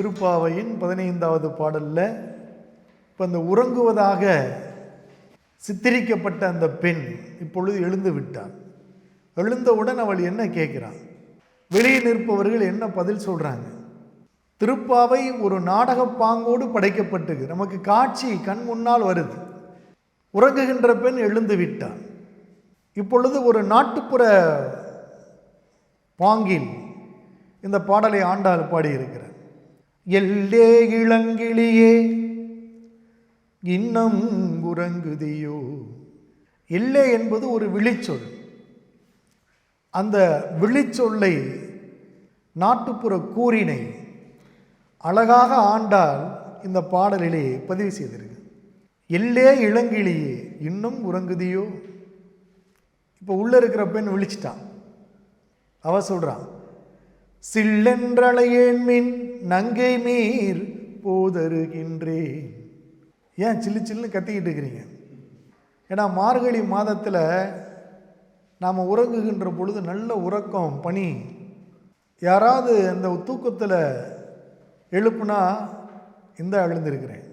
திருப்பாவையின் பதினைந்தாவது பாடலில் இப்போ அந்த உறங்குவதாக சித்தரிக்கப்பட்ட அந்த பெண் இப்பொழுது எழுந்து விட்டாள் எழுந்தவுடன் அவள் என்ன கேட்கிறாள் வெளியே நிற்பவர்கள் என்ன பதில் சொல்கிறாங்க திருப்பாவை ஒரு நாடக பாங்கோடு படைக்கப்பட்டது நமக்கு காட்சி கண் முன்னால் வருது. உறங்குகின்ற பெண் எழுந்து விட்டாள் இப்பொழுது ஒரு நாட்டுப்புற பாங்கில் இந்த பாடலை ஆண்டாள் பாடியிருக்கிறார். எல்லே இளங்கிளியே இன்னம் உறங்குதியோ. எல்லே என்பது ஒரு விழிச்சொல். அந்த விழிச்சொல்லை நாட்டுப்புற கூறினை அழகாக ஆண்டால் இந்த பாடலிலே பதிவு செய்திருக்கு. எல்லே இளங்கிளியே இன்னும் உறங்குதியோ. இப்போ உள்ளே இருக்கிற பெண் விழிச்சிட்டான் அவ சொல்கிறான் சில்லென்றளையேன் மின் நங்கை மீர் போதருகின்றேன். ஏன் சில்லு சில்லுன்னு கத்திக்கிட்டு இருக்கிறீங்க? ஏன்னா மார்கழி மாதத்தில் நாம் உறங்குகின்ற பொழுது நல்ல உறக்கம் பனி யாராவது அந்த தூக்கத்தில் எழுப்புனா இந்த எழுந்திருக்கிறேன்.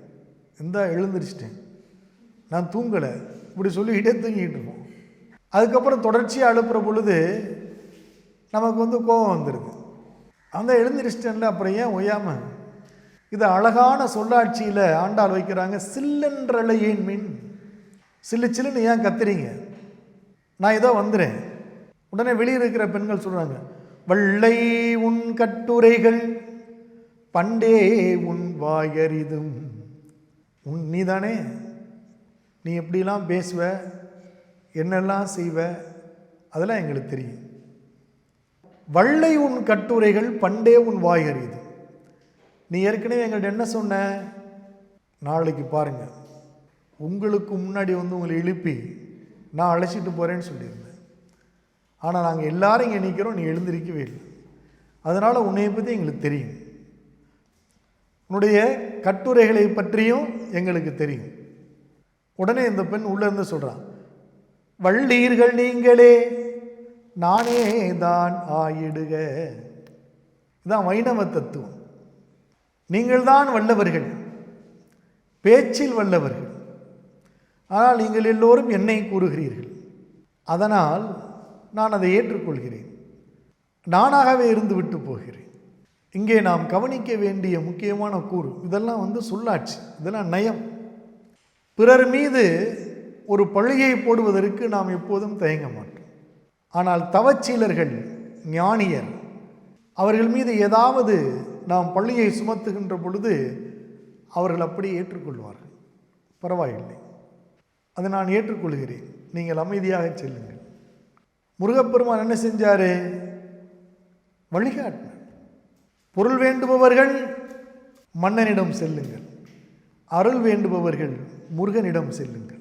இந்த எழுந்திரிச்சிட்டேன். நான் தூங்கலை. இப்படி சொல்லிக்கிட்டே தூங்கிட்டு இருப்போம். அதுக்கப்புறம் தொடர்ச்சியாக அழுப்புற பொழுது நமக்கு வந்து கோபம் வந்துடுது அந்த எழுந்திரிச்சிட்டேன்ல அப்புறம் ஏன் ஒய்யாம இது அழகான சொல்லாட்சியில் ஆண்டாள் வைக்கிறாங்க சில்லென்றலையேன் மீன்? சில்லு சில்லுன்னு ஏன் கத்துறீங்க? நான் ஏதோ வந்துடுறேன் உடனே வெளியே இருக்கிற பெண்கள் சொல்கிறாங்க வள்ளை உன் கட்டுரைகள் பண்டே உன் வாயறிதும். உன் நீதானே? நீ எப்படிலாம் பேசுவ? என்னெல்லாம் செய்வ? அதெல்லாம் எங்களுக்கு தெரியும். வள்ளை உன் கட்டுரைகள் பண்டே உன் வாய் அறியுது. நீ ஏற்கனவே எங்கள்கிட்ட என்ன சொன்ன? நாளைக்கு பாருங்கள் உங்களுக்கு முன்னாடி வந்து உங்களை எழுப்பி நான் அழைச்சிட்டு போகிறேன்னு சொல்லியிருந்தேன். ஆனால் நாங்கள் எல்லாரும் இங்கே நிற்கிறோம் நீ எழுந்திருக்கவே இல்லை. அதனால் உன்னைய பற்றி எங்களுக்கு தெரியும். உன்னுடைய கட்டுரைகளை பற்றியும் எங்களுக்கு தெரியும். உடனே இந்த பெண் உள்ளேருந்து சொல்கிறான் வள்ளீர்கள் நீங்களே நானே தான் ஆயிடுக. இதான் வைணவ தத்துவம். நீங்கள் தான் வல்லவர்கள். பேச்சில் வல்லவர்கள். ஆனால் நீங்கள் எல்லோரும் என்னை கூறுகிறீர்கள். அதனால் நான் அதை ஏற்றுக்கொள்கிறேன். நானாகவே இருந்து விட்டு போகிறேன். இங்கே நாம் கவனிக்க வேண்டிய முக்கியமான கூறு இதெல்லாம் வந்து சொல்லாட்சி இதெல்லாம் நயம். பிறர் மீது ஒரு பழியை போடுவதற்கு நாம் எப்போதும் தயங்க மாட்டோம். ஆனால் தவச்சீலர்கள் ஞானியர் அவர்கள் மீது ஏதாவது நாம் பள்ளியை சுமத்துகின்ற பொழுது அவர்கள் அப்படி ஏற்றுக்கொள்வார்கள். பரவாயில்லை. அதை நான் ஏற்றுக்கொள்கிறேன். நீங்கள் அமைதியாக செல்லுங்கள். முருகப்பெருமான் என்ன செஞ்சார்? வழிகாட்டினார். பொருள் வேண்டுபவர்கள் மன்னனிடம் செல்லுங்கள். அருள் வேண்டுபவர்கள் முருகனிடம் செல்லுங்கள்.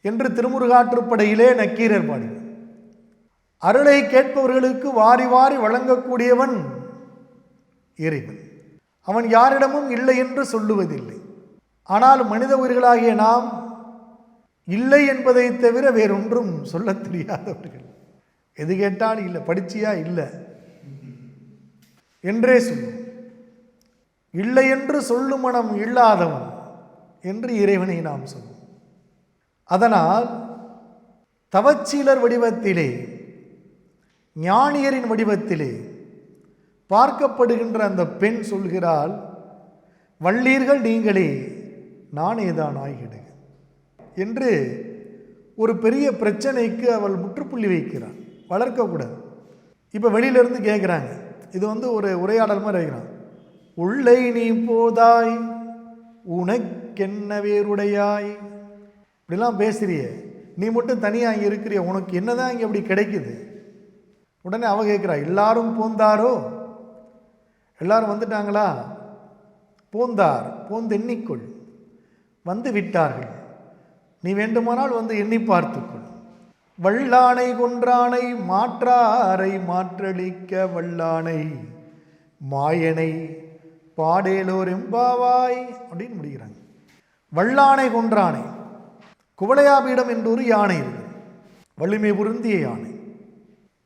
என்று திருமுருகாற்றுப்படையிலே நக்கீரர் பாடினார். அருளை கேட்பவர்களுக்கு வாரி வாரி வழங்கக்கூடியவன் இறைவன். அவன் யாரிடமும் இல்லை என்று சொல்லுவதில்லை. ஆனால் மனித உயிர்களாகிய நாம் இல்லை என்பதை தவிர வேறொன்றும் சொல்ல தெரியாதவர்கள். எது கேட்டால் இல்லை படிச்சியா? இல்லை. என்றே சொல்லும் இல்லை என்று சொல்லும் மனம் இல்லாதவன் என்று இறைவனை நாம் சொல்லுவோம் அதனால் தவச்சீலர் வடிவத்திலே ஞானியரின் வடிவத்திலே பார்க்கப்படுகின்ற அந்த பெண் சொல்கிறாள் வள்ளீர்கள் நீங்களே நானே தான் ஆகிடுக என்று ஒரு பெரிய பிரச்சனைக்கு அவள் முற்றுப்புள்ளி வைக்கிறாள் வளர்க்கக்கூடாது. இப்போ வெளியிலேருந்து கேட்குறாங்க இது வந்து ஒரு உரையாடல் மாதிரி வைக்கிறான். உள்ளே நீ போதாய் உனக்கென்ன வேறுடையாய்? இப்படிலாம் பேசுறிய. நீ மட்டும் தனியாக இங்கே இருக்கிறிய? உனக்கு என்னதான் இங்கே அப்படி கிடைக்குது? உடனே அவ கேட்குறா எல்லாரும் போந்தாரோ? எல்லாரும் வந்துட்டாங்களா? போந்தார் போந்து எண்ணிக்கொள் வந்து விட்டார்கள். நீ வேண்டுமானால் வந்து எண்ணி பார்த்துக்கொள். வல்லானை கொன்றானை மாற்றாரை மாற்றளிக்க வல்லானை மாயனை பாடேலோர் எம்பாவாய் அப்படின்னு முடிகிறாங்க வல்லானை கொன்றானை குவளையாபீடம் என்று ஒரு யானை இருக்கு. வலிமை பொருந்திய யானை.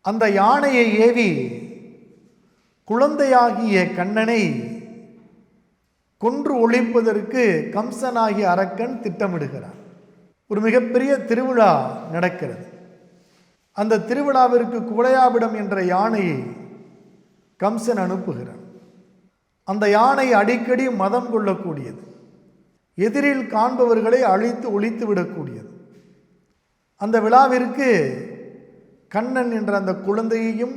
அந்த யானையை ஏவி குழந்தையாகிய கண்ணனை கொன்று ஒழிப்பதற்கு கம்சனாகிய அரக்கன் திட்டமிடுகிறார் ஒரு மிகப்பெரிய திருவிழா நடக்கிறது. அந்த திருவிழாவிற்கு குழையாவிடம் என்ற யானையை கம்சன் அனுப்புகிறான். அந்த யானை அடிக்கடி மதம் கொள்ளக்கூடியது. எதிரில் காண்பவர்களை அழித்து ஒழித்து விடக்கூடியது. அந்த விழாவிற்கு கண்ணன் என்ற அந்த குழந்தையையும்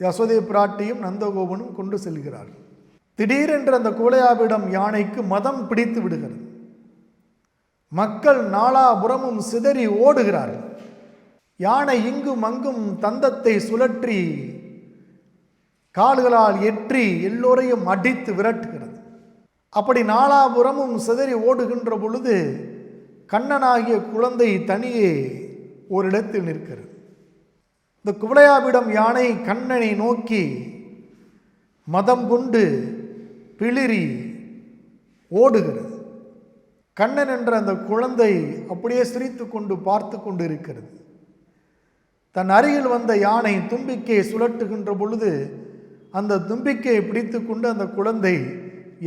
யசோதை பிராட்டியும் நந்தகோபனும் கொண்டு செல்கிறார்கள். திடீரென்று அந்த கோலையாவிடம் யானைக்கு மதம் பிடித்து விடுகிறது. மக்கள் நாலாபுறமும் சிதறி ஓடுகிறார்கள். யானை இங்கும் அங்கும் தந்தத்தை சுழற்றி கால்களால் எற்றி எல்லோரையும் அடித்து விரட்டுகிறது. அப்படி நாலாபுறமும் சிதறி ஓடுகின்ற பொழுது கண்ணனாகிய குழந்தை தனியே ஓரிடத்தில் நிற்கிறது. இந்த குவளையாவிடம் யானை கண்ணனை நோக்கி மதம் கொண்டு பிளிரி ஓடுகிறது. கண்ணன் என்ற அந்த குழந்தை அப்படியே சிரித்து கொண்டு பார்த்து கொண்டு இருக்கிறது தன் அருகில் வந்த யானை தும்பிக்கையை சுழட்டுகின்ற பொழுது அந்த தும்பிக்கையை பிடித்து கொண்டு அந்த குழந்தை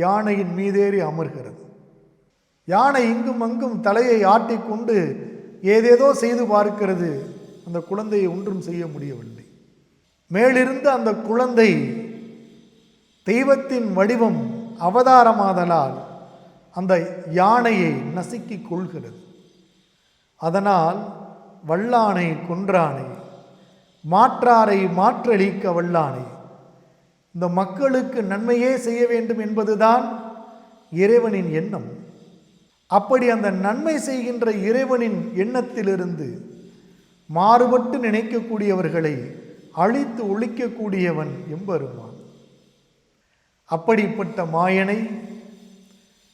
யானையின் மீதேறி அமர்கிறது. யானை இங்கும் அங்கும் தலையை ஆட்டிக்கொண்டு ஏதேதோ செய்து பார்க்கிறது. அந்த குழந்தையை ஒன்றும் செய்ய முடியவில்லை. மேலிருந்து அந்த குழந்தை தெய்வத்தின் வடிவம் அவதாரமாதலால் அந்த யானையை நசுக்கிக் கொள்கிறது. அதனால் வல்லானை கொன்றானை மாற்றாரை மாற்றளிக்க வல்லானை இந்த மக்களுக்கு நன்மையே செய்ய வேண்டும் என்பதுதான் இறைவனின் எண்ணம். அப்படி அந்த நன்மை செய்கின்ற இறைவனின் எண்ணத்திலிருந்து மாறுபட்டு நினைக்கக்கூடியவர்களை அழித்து ஒழிக்கக்கூடியவன் எம்பெருமான். அப்படிப்பட்ட மாயனை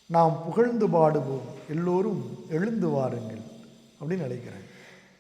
நாம் புகழ்ந்து பாடுவோம். எல்லோரும் எழுந்து வாருங்கள் அப்படின்னு நினைக்கிறேன்.